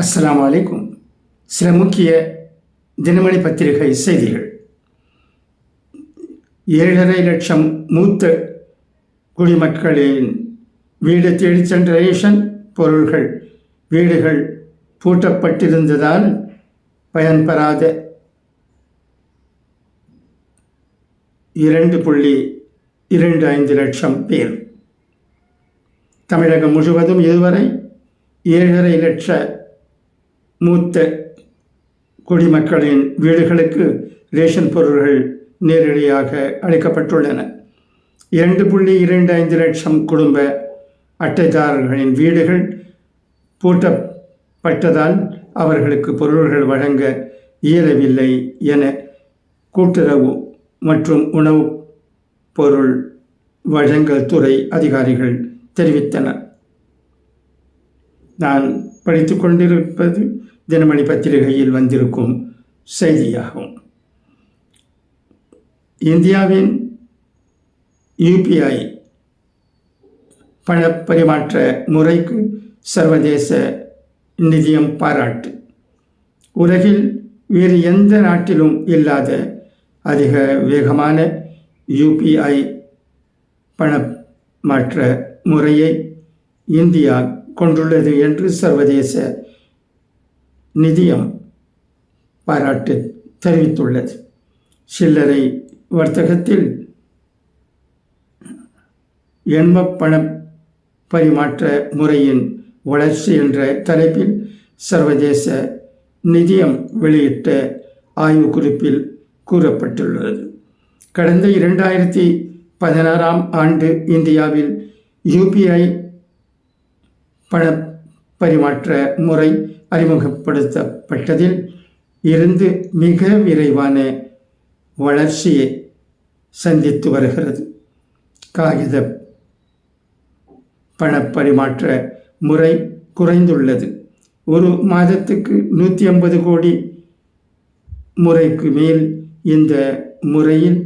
அஸ்லாம் வலைக்கும் சில முக்கிய தினமணி பத்திரிகை செய்திகள். ஏழரை லட்சம் மூத்த குடிமக்களின் வீடு தேடிச் சென்ற ரேஷன் பொருள்கள் வீடுகள் பூட்டப்பட்டிருந்ததால் பயன்பெறாத இரண்டு புள்ளி இரண்டு ஐந்து லட்சம் பேர். தமிழகம் முழுவதும் இதுவரை ஏழரை லட்ச மூத்த குடிமக்களின் வீடுகளுக்கு ரேஷன் பொருள்கள் நேரடியாக அளிக்கப்பட்டுள்ளன. இரண்டு புள்ளி இரண்டு ஐந்து லட்சம் குடும்ப அட்டைதாரர்களின் வீடுகள் பூட்டப்பட்டதால் அவர்களுக்கு பொருள்கள் வழங்க இயலவில்லை என கூட்டுறவு மற்றும் உணவு பொருள் வழங்கல் துறை அதிகாரிகள் தெரிவித்தனர். நான் படித்து கொண்டிருப்பது தினமணி பத்திரிகையில் வந்திருக்கும் செய்தியாகும். இந்தியாவின் யூபிஐ பண பரிமாற்ற முறைக்கு சர்வதேச நிதியம் பாராட்டு. உலகில் வேறு எந்த நாட்டிலும் இல்லாத அதிக வேகமான யூபிஐ பண மாற்ற முறையை இந்தியா கொண்டுள்ளது என்று சர்வதேச நிதியம் பாராட்டு தெரிவித்துள்ளது. சில்லறை வர்த்தகத்தில் எண்ம பண பரிமாற்ற முறையின் வளர்ச்சி என்ற தலைப்பில் சர்வதேச நிதியம் வெளியிட்ட ஆய்வு குறிப்பில் கூறப்பட்டுள்ளது. கடந்த இரண்டாயிரத்தி பதினாறாம் ஆண்டு இந்தியாவில் யூபிஐ பண பரிமாற்ற முறை அறிமுகப்படுத்தப்பட்டதில் இருந்து மிக விரைவான வளர்ச்சியை சந்தித்து வருகிறது. காகித பணப்பரிமாற்ற முறை குறைந்துள்ளது. ஒரு மாதத்துக்கு நூற்றி ஐம்பது கோடி முறைக்கு மேல் இந்த முறையில்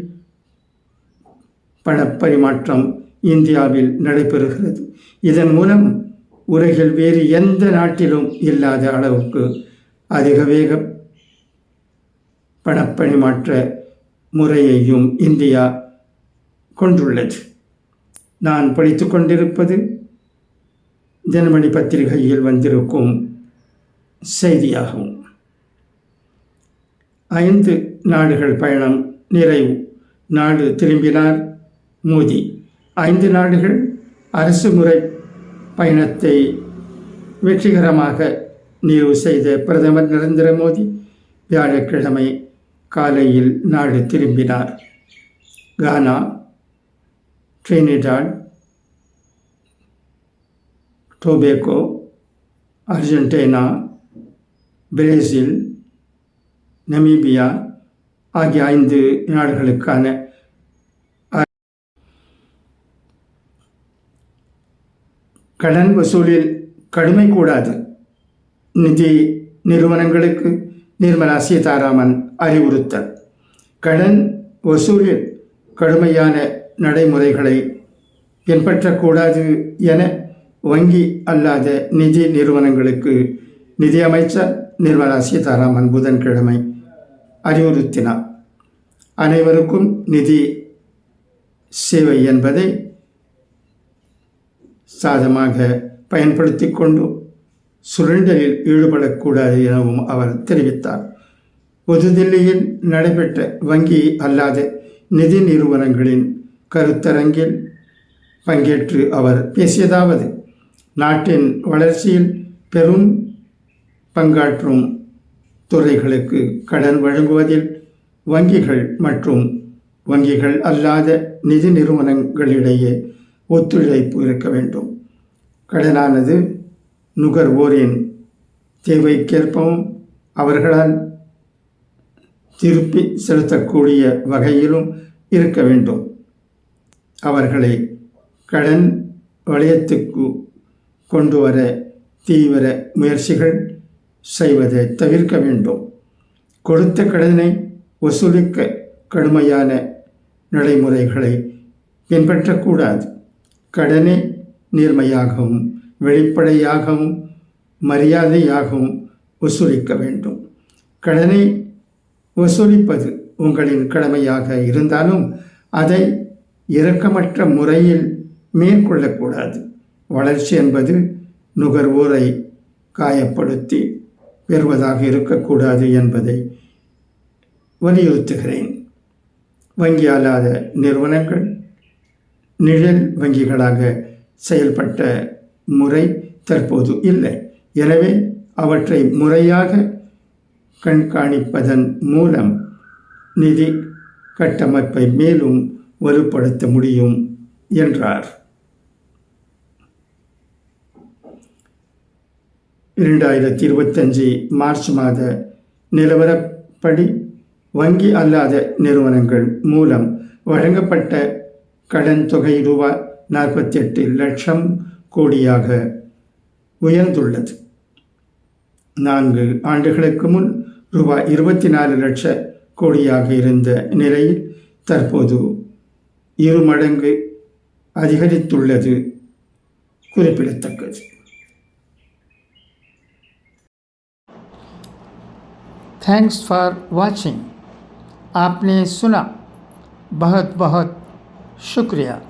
பணப்பரிமாற்றம் இந்தியாவில் நடைபெறுகிறது. இதன் மூலம் உலகில் வேறு எந்த நாட்டிலும் இல்லாத அளவுக்கு அதிக வேக பணப்பரிமாற்ற முறையையும் இந்தியா கொண்டுள்ளது. நான் படித்து கொண்டிருப்பது தினமணி பத்திரிகையில் வந்திருக்கும் செய்தியாகும். ஐந்து நாடுகள் பயணம் நிறைவு. நாடு திரும்பினார் மோடி. ஐந்து நாடுகள் அரசு முறை பயணத்தை வெற்றிகரமாக நிறைவு செய்த பிரதமர் நரேந்திர மோடி வியாழக்கிழமை காலையில் நாடு திரும்பினார். Ghana Trinidad Tobago Argentina Brazil Namibia ஆகிய ஐந்து நாடுகளுக்கான கடன் வசூலில் கடுமை கூடாது. நிதி நிறுவனங்களுக்கு நிர்மலா சீதாராமன் அறிவுறுத்தல். கடன் வசூலில் கடுமையான நடைமுறைகளை பின்பற்றக்கூடாது என வங்கி அல்லாத நிதி நிறுவனங்களுக்கு நிதியமைச்சர் நிர்மலா சீதாராமன் புதன்கிழமை அறிவுறுத்தினார். அனைவருக்கும் நிதி சேவை என்பதை சாதமாக பயன்படுத்தி கொண்டு சுரண்டலில் ஈடுபடக்கூடாது எனவும் அவர் தெரிவித்தார். புதுதில்லியில் நடைபெற்ற வங்கி அல்லாத நிதி நிறுவனங்களின் கருத்தரங்கில் பங்கேற்று அவர் பேசியதாவது நாட்டின் வளர்ச்சியில் பெரும் பங்காற்றும் துறைகளுக்கு கடன் வழங்குவதில் வங்கிகள் மற்றும் வங்கிகள் அல்லாத நிதி நிறுவனங்களிடையே ஒத்துழைப்பு இருக்க வேண்டும். கடனானது நுகர்வோரின் தேவைக்கேற்பவும் அவர்களால் திருப்பி செலுத்தக்கூடிய வகையிலும் இருக்க வேண்டும். அவர்களை கடன் வளையத்துக்கு கொண்டு வர தீவிர முயற்சிகள் செய்வதை தவிர்க்க வேண்டும். கொடுத்த கடனை வசூலிக்க கடுமையான நடைமுறைகளை பின்பற்றக்கூடாது. கடனை நேர்மையாகவும் வெளிப்படையாகவும் மரியாதையாகவும் வசூலிக்க வேண்டும். கடனை வசூலிப்பது உங்களின் கடமையாக இருந்தாலும் அதை இரக்கமற்ற முறையில் மேற்கொள்ளக்கூடாது. வளர்ச்சி என்பது நுகர்வோரை காயப்படுத்தி பெறுவதாக இருக்கக்கூடாது என்பதை வலியுறுத்துகிறேன். வங்கி அல்லாத நிறுவனங்கள் நிழல் வங்கிகளாக செயல்பட்ட முறை தற்போது இல்லை. எனவே அவற்றை முறையாக கண்காணிப்பதன் மூலம் நிதி கட்டமைப்பை மேலும் வலுப்படுத்த முடியும் என்றார். இரண்டாயிரத்தி இருபத்தஞ்சி மார்ச் மாத நிலவரப்படி வங்கி அல்லாத நிறுவனங்கள் மூலம் வழங்கப்பட்ட கடன் தொகை ரூபாய் நாற்பத்தி எட்டு லட்சம் கோடியாக உயர்ந்துள்ளது நான்கு ஆண்டுகளுக்கு முன் ரூபாய் இருபத்தி நாலு லட்ச கோடியாக இருந்த நிலையில் தற்போது இரு மடங்கு அதிகரித்துள்ளது குறிப்பிடத்தக்கது थैंक्स फॉर वॉचिंग आपने सुना बहुत बहुत शुक्रिया।